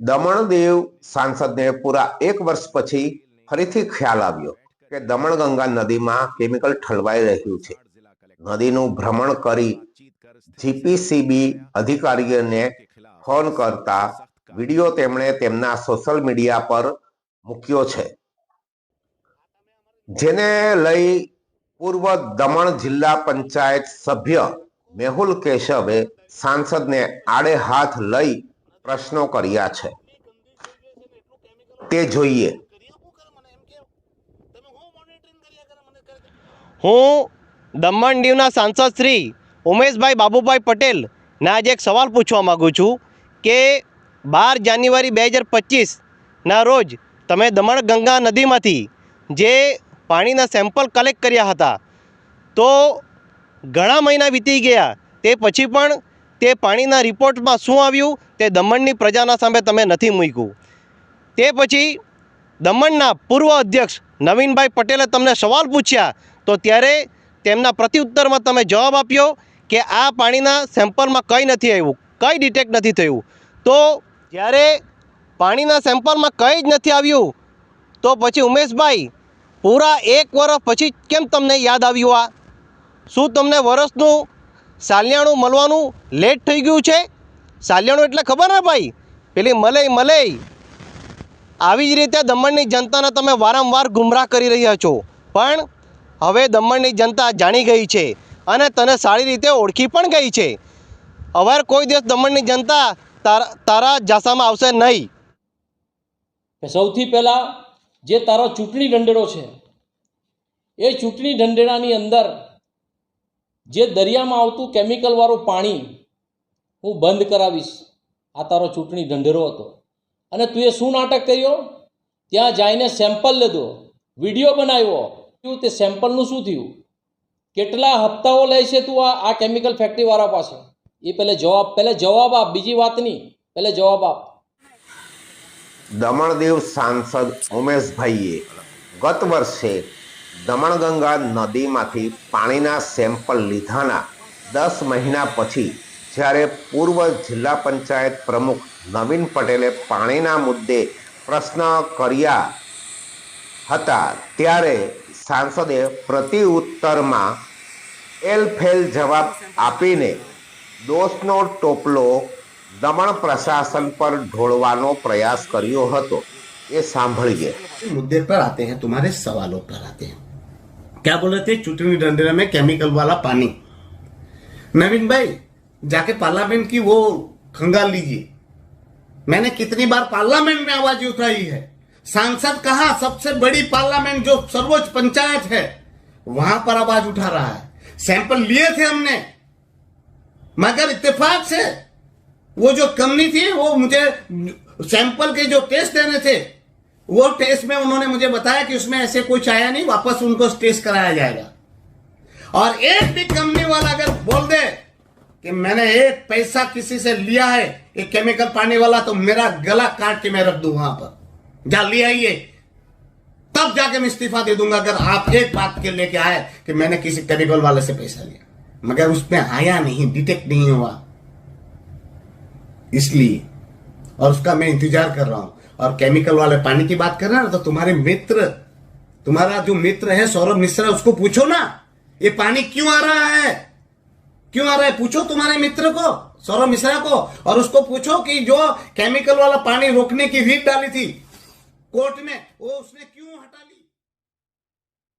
દમણદેવ સાંસદને પૂરા એક વર્ષ પછી ફરીથી ખ્યાલ આવ્યો કે દમણગંગા નદીમાં કેમિકલ ઠલવાઈ રહ્યું છે. નદીનું ભ્રમણ કરી જીપીસીબી અધિકારીઓને ફોન કરતા વીડિયો તેમણે તેમના સોશિયલ મીડિયા પર મૂક્યો છે. જેને લઈ પૂર્વ દમણ જિલ્લા પંચાયત સભ્ય મેહુલ કેશવે સાંસદને આડે હાથ લઈ પ્રશ્નો કર્યા છે. તે જોઈએ. હું દમણ દીવના સાંસદ શ્રી ઉમેશભાઈ બાબુભાઈ પટેલને આજે એક સવાલ પૂછવા માગું છું કે બાર જાન્યુઆરી બે હજાર પચીસના રોજ તમે દમણ ગંગા નદીમાંથી જે પાણીના સેમ્પલ કલેક્ટ કર્યા હતા, તો ઘણા મહિના વીતી ગયા, તે પછી પણ તે પાણીના રિપોર્ટમાં શું આવ્યું? તે દમણની પ્રજાના સામે તમે નથી મૂક્યું. તે પછી દમણના પૂર્વ અધ્યક્ષ નવીનભાઈ પટેલે તમને સવાલ પૂછ્યા, તો ત્યારે તેમના પ્રત્યુત્તરમાં તમે જવાબ આપ્યો કે આ પાણીના સેમ્પલમાં કંઈ નથી આવ્યું, કંઈ ડિટેક્ટ નથી થયું. તો જ્યારે પાણીના સેમ્પલમાં કંઈ જ નથી આવ્યું, તો પછી ઉમેશભાઈ, પૂરા એક વર્ષ પછી કેમ તમને યાદ આવ્યું આ? શું તમને વર્ષનું સાલિયાણું મળવાનું લેટ થઈ ગયું છે. સાલિયાણું એટલે ખબર ને ભાઈ? પેલી મલઈ મલઈ. આવી જ રીતે દમણની જનતાને તમે વારંવાર ગુમરાહ કરી રહ્યા છો. પણ હવે દમણની જનતા જાણી ગઈ છે અને તને સારી રીતે ઓળખી પણ ગઈ છે. હવે કોઈ દિવસ દમણની જનતા તારા તારા જાસામાં આવશે નહીં. સૌથી પહેલાં જે તારો ચૂંટણી ઢંઢેરો છે, એ ચૂંટણી ઢંઢેરાની અંદર જે દરિયામાં આવતું કેમિકલવાળું પાણી હું બંધ કરાવીશ. આ તારો ચૂંટણી ઢંઢેરો હતો. અને તું એ શું નાટક કર્યો? ત્યાં જઈને સેમ્પલ લીધો વીડિયો બનાવ્યો. તે સેમ્પલનું શું થયું? કેટલા હપ્તાઓ લે છે તું આ આ કેમિકલ ફેક્ટરીવાળા પાસે? એ પહેલે જવાબ પહેલે જવાબ આપ, બીજી વાત નહીં. પહેલે જવાબ આપ. દમણદેવ સાંસદ ઉમેશભાઈએ ગત વર્ષે દમણગંગા નદીમાંથી પાણીના સેમ્પલ લીધાના દસ મહિના પછી જ્યારે પૂર્વ જિલ્લા પંચાયત પ્રમુખ નવીન પટેલે પાણીના મુદ્દે પ્રશ્ન કર્યા હતા, ત્યારે સાંસદે પ્રતિ ઉત્તરમાં એલફેલ જવાબ આપીને દોષનો ટોપલો દમણ પ્રશાસન પર ઢોળવાનો પ્રયાસ કર્યો હતો. ये सांभड़िए मुद्दे पर आते हैं, तुम्हारे सवालों पर आते हैं। क्या बोल रहे थे? चुटनी डंडे में केमिकल वाला पानी। नवीन भाई, जाके पार्लियामेंट की वो खंगाल लीजिए। मैंने कितनी बार पार्लियामेंट में आवाज़ उठाई है। सांसद कहा? सबसे बड़ी पार्लियामेंट जो सर्वोच्च पंचायत है, वहाँ पर आवाज़ उठा रहा है। सैंपल लिए थे हमने। मगर इत्तेफाक से वो जो कंपनी थी, वो मुझे सैंपल के जो टेस्ट देने थे, वो टेस्ट में उन्होंने मुझे बताया कि उसमें ऐसे कुछ आया नहीं, वापस उनको टेस्ट कराया जाएगा। और एक भी कंपनी वाला अगर बोल दे कि मैंने एक पैसा किसी से लिया है, एक केमिकल पानी वाला तो मेरा गला काट के मैं रख दू वहाँ पर। जा ले आइए। तब जाके मैं इस्तीफा दे दूँगा अगर आप एक बात के लेके आए कि मैंने किसी केमिकल वाले से पैसा लिया। मगर उसमें आया नहीं, डिटेक्ट नहीं हुआ। इसलिए। और उसका मैं इंतज़ार कर रहा हूँ। और केमिकल वाले पानी की बात कर रहे हैं ना तो तुम्हारे मित्र, तुम्हारा जो मित्र है, सौरभ मिश्रा, उसको पूछो ना, ये पानी क्यों आ रहा है? क्यों आ रहा है? पूछो तुम्हारे मित्र को, सौरभ मिश्रा को, और उसको पूछो कि जो केमिकल वाला पानी रोकने की रीट डाली थी, कोर्ट में, वो उसने क्यों हटा लिया?